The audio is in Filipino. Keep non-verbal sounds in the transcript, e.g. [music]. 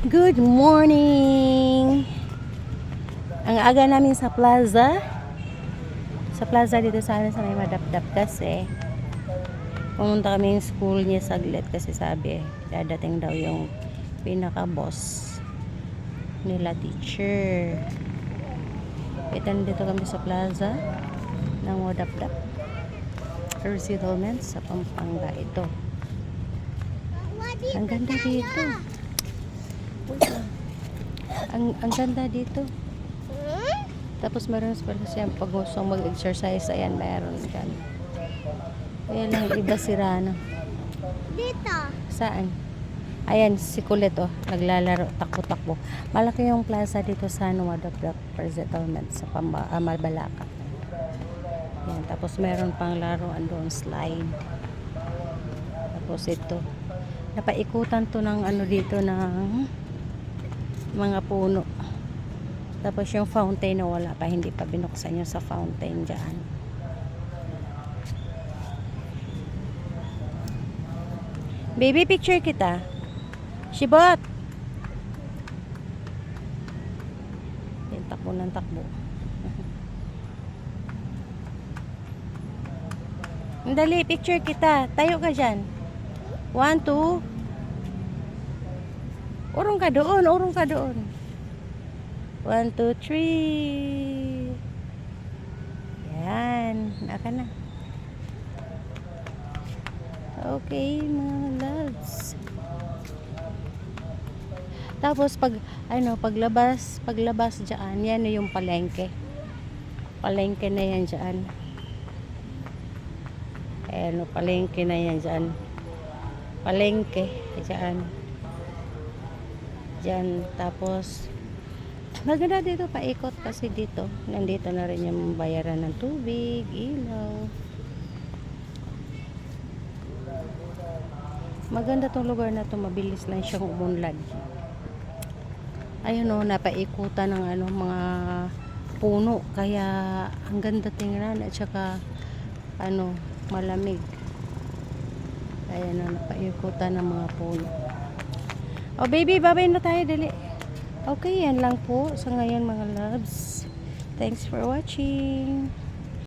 Good morning! Ang aga namin sa plaza. Sa plaza dito sa amin sa may madapdap kasi pumunta kami yung school niya saglit kasi sabi dadating daw yung pinaka-boss nila teacher. Ito dito kami sa plaza ng Wadapdap. Resettlement sa Pampanga ito. Ang ganda dito. Ang, ang ganda dito. Tapos meron pala siya pag gusto mag-exercise, ayan, meron dyan. Kaya lang iba sira na. Dito. Saan? Ayan, si Kulit oh, naglalaro, takbo-takbo. Malaki yung plaza dito sa ano, Wadapdap Settlement sa Pamba, ah, Malbalaca. Yan, tapos meron pang laruan doon, slide. Tapos ito, napaikutan to ng ano dito ng mga puno. Tapos yung fountain na wala pa, hindi pa binuksan yung sa fountain dyan. Baby, picture kita. Shibot! Yan, takbo ng takbo. [laughs] Dali, picture kita. Tayo ka dyan. One, two. Urong ka doon, urong ka doon. One, two, three. Yan. Naka na. Okay, mga loves. Tapos pag ano, paglabas, paglabas diyan, yan yung palengke. Palengke na yan diyan. Ayan, o, palengke na yan diyan. Palengke diyan. Diyan tapos maganda dito paikot kasi dito. Nandito na rin yung bayaran ng tubig, ilaw. Maganda tong lugar na to, mabilis lang siyang umunlad. Ayun o, napaikutan ng ano, mga puno. Kaya ang ganda tingnan at saka ano, malamig. Ayan o, napaikutan ng mga puno. Oh baby, babay na tayo, dali. Okay, yan lang po sa ngayon mga loves. Thanks for watching.